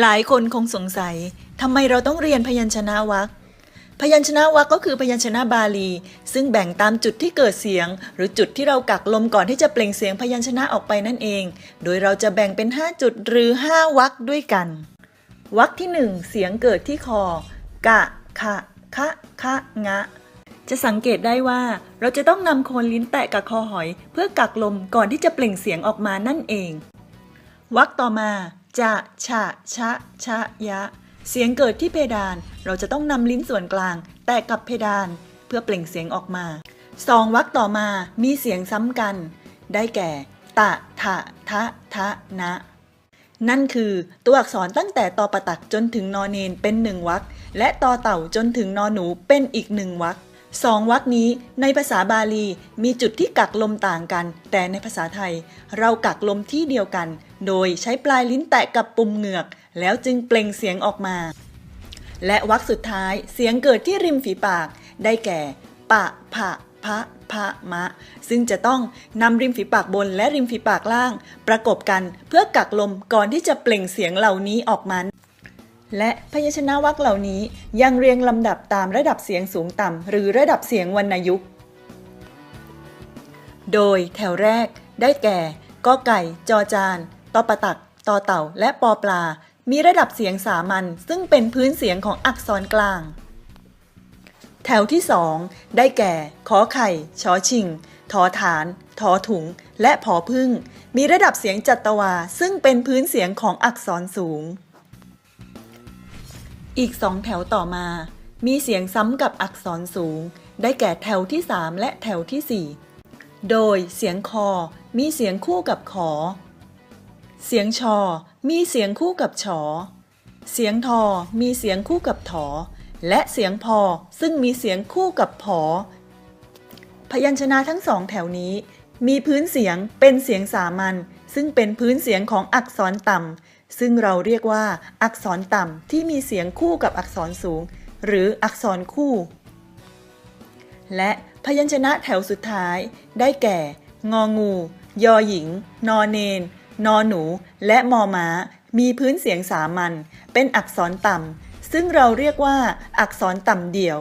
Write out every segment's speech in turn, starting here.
หลายคนคงสงสัยทำไมเราต้องเรียนพยัญชนะวรรคพยัญชนะวรรคก็คือพยัญชนะบาลี ซึ่งแบ่งตามจุดที่เกิดเสียง หรือจุดที่เรากักลมก่อนที่จะเปล่งเสียงพยัญชนะออกไปนั่นเอง โดยเราจะแบ่งเป็น 5 จุดหรือ 5วรรคด้วยกันวรรคที่ 1 เสียงเกิดที่คอกะขะคะคะงะ จะสังเกตได้ว่าเราจะต้องนำโคนลิ้นแตะกับคอหอย เพื่อกักลมก่อนที่จะเปล่งเสียงออกมานั่นเองวรรคต่อมาจะฉะชะชะยะ เสียงเกิดที่เพดาน เราจะต้องนำลิ้นส่วนกลาง แตะกับเพดาน เพื่อเปล่งเสียงออกมาสองวรรคต่อมามีเสียงซ้ำกัน ได้แก่ ตะ ทะ ทะ ทะ นะ นั่นคือตัวอักษรตั้งแต่ตอประตักจนถึงนอเนนเป็นหนึ่งวรรคและตอเต่าจนถึงนอหนูเป็นอีกหนึ่งวรรคสองวรรคนี้ในภาษาบาลีมีจุดที่กักลมต่างกัน แต่ในภาษาไทย เรากักลมที่เดียวกัน โดยใช้ปลายลิ้นแตะกับปุ่มเหงือก แล้วจึงเปล่งเสียงออกมา และวรรคสุดท้ายเสียงเกิดที่ริมฝีปาก ได้แก่ ปะ ผะ พะ พะ มะ ซึ่งจะต้องนำริมฝีปากบนและริมฝีปากล่าง ประกบกันเพื่อกักลมก่อนที่จะเปล่งเสียงเหล่านี้ออกมาและพยัญชนะวรรคเหล่านี้ยังเรียงลำดับตามระดับเสียงสูงต่ำหรือระดับเสียงวรรณยุกต์ โดยแถวแรกได้แก่กอไก่ จอจาน ตอปะตัก ตอเต่า และปอปลา มีระดับเสียงสามัญซึ่งเป็นพื้นเสียงของอักษรกลาง แถวที่สองได้แก่ ขอไข่ ชอชิง ทอฐาน ทอถุง และผอพึ่ง มีระดับเสียงจัตวา ซึ่งเป็นพื้นเสียงของอักษรสูง อีกสองแถวต่อมา มีเสียงซ้ำกับอักษรสูง ได้แก่แถวที่3และแถวที่4โดยเสียงคอมีเสียงคู่กับขอ เสียงชอ มีเสียงคู่กับฉอเสียงทอ มีเสียงคู่กับถอ และเสียงพอ ซึ่งมีเสียงคู่กับผอ พยัญชนะทั้งสองแถวนี้ มีพื้นเสียงเป็นเสียงสามัญซึ่งเป็นพื้นเสียงของอักษรต่ำซึ่งเราเรียกว่า อักษรต่ำที่มีเสียงคู่กับอักษรสูง หรืออักษรคู่ และพยัญชนะแถวสุดท้าย ได้แก่ งองู ยอหญิง นอเนน นอหนู และมอม้า มีพื้นเสียงสามัญเป็นอักษรต่ำ ซึ่งเราเรียกว่าอักษรต่ำเดี่ยว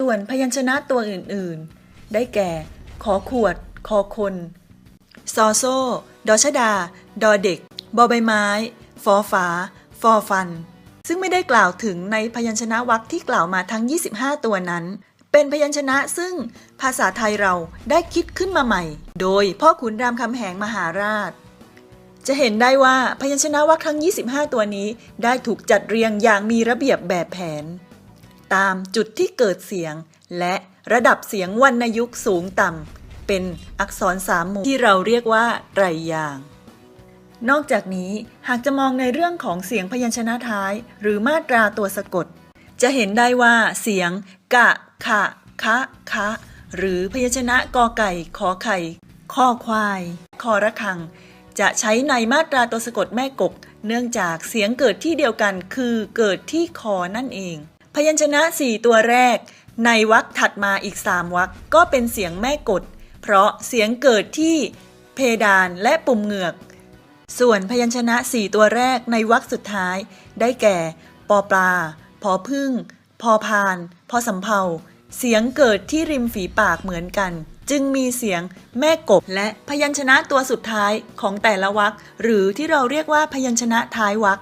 ส่วนพยัญชนะตัวอื่นๆ ได้แก่ ขอขวด คอคน ซอโซ ดอชดา ดอเด็ก บอใบไม้ ฟอฝา ฟอฟัน ซึ่งไม่ได้กล่าวถึงในพยัญชนะวรรคที่กล่าวมาทั้ง 25 ตัวนั้นเป็นพยัญชนะซึ่งภาษาไทยเราได้คิดขึ้นมาใหม่ โดยพ่อขุนรามคำแหงมหาราช จะเห็นได้ว่าพยัญชนะวรรคทั้ง 25 ตัวนี้ ได้ถูกจัดเรียงอย่างมีระเบียบแบบแผน ตามจุดที่เกิดเสียง และระดับเสียงวรรณยุกต์สูงต่ำเป็นอักษรสามหมู่ที่เราเรียกว่าไตรยาง นอกจากนี้หากจะมองในเรื่องของเสียงพยัญชนะท้าย หรือมาตราตัวสะกด จะเห็นได้ว่าเสียง กะ ขะ คะ คะ หรือพยัญชนะกอไก่ ขอไข่ข้อควาย คอระฆัง จะใช้ในมาตราตัวสะกดแม่กบ เนื่องจากเสียงเกิดที่เดียวกันคือเกิดที่คอนั่นเอง พยัญชนะ 4 ตัวแรก ในวรรคถัดมาอีก 3วรรคก็เป็นเสียงแม่กด เพราะเสียงเกิดที่เพดานและปุ่มเหงือก ส่วนพยัญชนะ 4 ตัวแรกในวรรคสุดท้าย ได้แก่ ปอปลา พอพึ่ง พอพาน พอสำเภาเสียงเกิดที่ริมฝีปากเหมือนกัน จึงมีเสียงแม่กบ และพยัญชนะตัวสุดท้ายของแต่ละวรรคหรือที่เราเรียกว่าพยัญชนะท้ายวรรค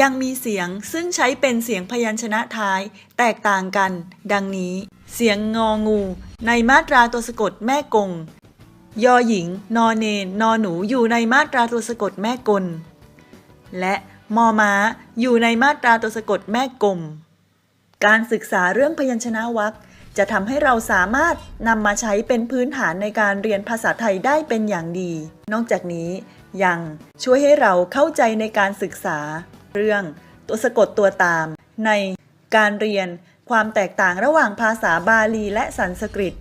ยังมีเสียงซึ่งใช้เป็นเสียงพยัญชนะท้าย แตกต่างกัน ดังนี้ เสียงงองู ในมาตราตัวสะกดแม่กง ยอหญิง นอเนนนอหนูอยู่ในมาตราตัวสะกดแม่กล และมอม้าอยู่ในมาตราตัวสะกดแม่กลม การศึกษาเรื่องพยัญชนะวรรค จะทำให้เราสามารถนำมาใช้เป็นพื้นฐานในการเรียนภาษาไทยได้เป็นอย่างดี นอกจากนี้ยังช่วยให้เราเข้าใจในการศึกษา เรื่องตัวสะกดตัวตาม ในการเรียนความแตกต่างระหว่างภาษาบาลีและสันสกฤต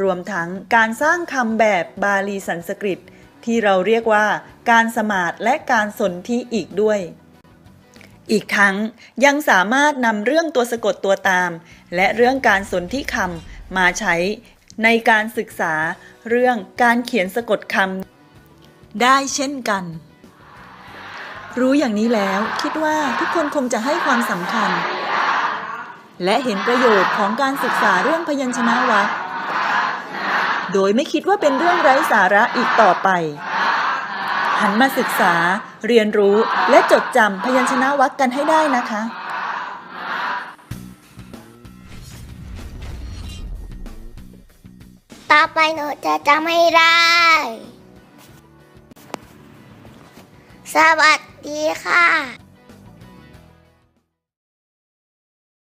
รวมทั้งการสร้างคำแบบบาลีสันสกฤต ที่เราเรียกว่าการสมาดและการสนธิอีกด้วย อีกทั้งยังสามารถนำเรื่องตัวสะกดตัวตาม และเรื่องการสนธิคำมาใช้ในการศึกษาเรื่องการเขียนสะกดคำได้เช่นกัน รู้อย่างนี้แล้วคิดว่าทุกคนคงจะให้ความสำคัญ และเห็นประโยชน์ของการศึกษาเรื่องพยัญชนะวรรคโดยไม่คิดว่าเป็นเรื่องไร้สาระอีกต่อไป หันมาศึกษา เรียนรู้และจดจำพยัญชนะวรรคกันให้ได้นะคะ ต่อไปหนูจะจำให้ได้ สวัสดีค่ะ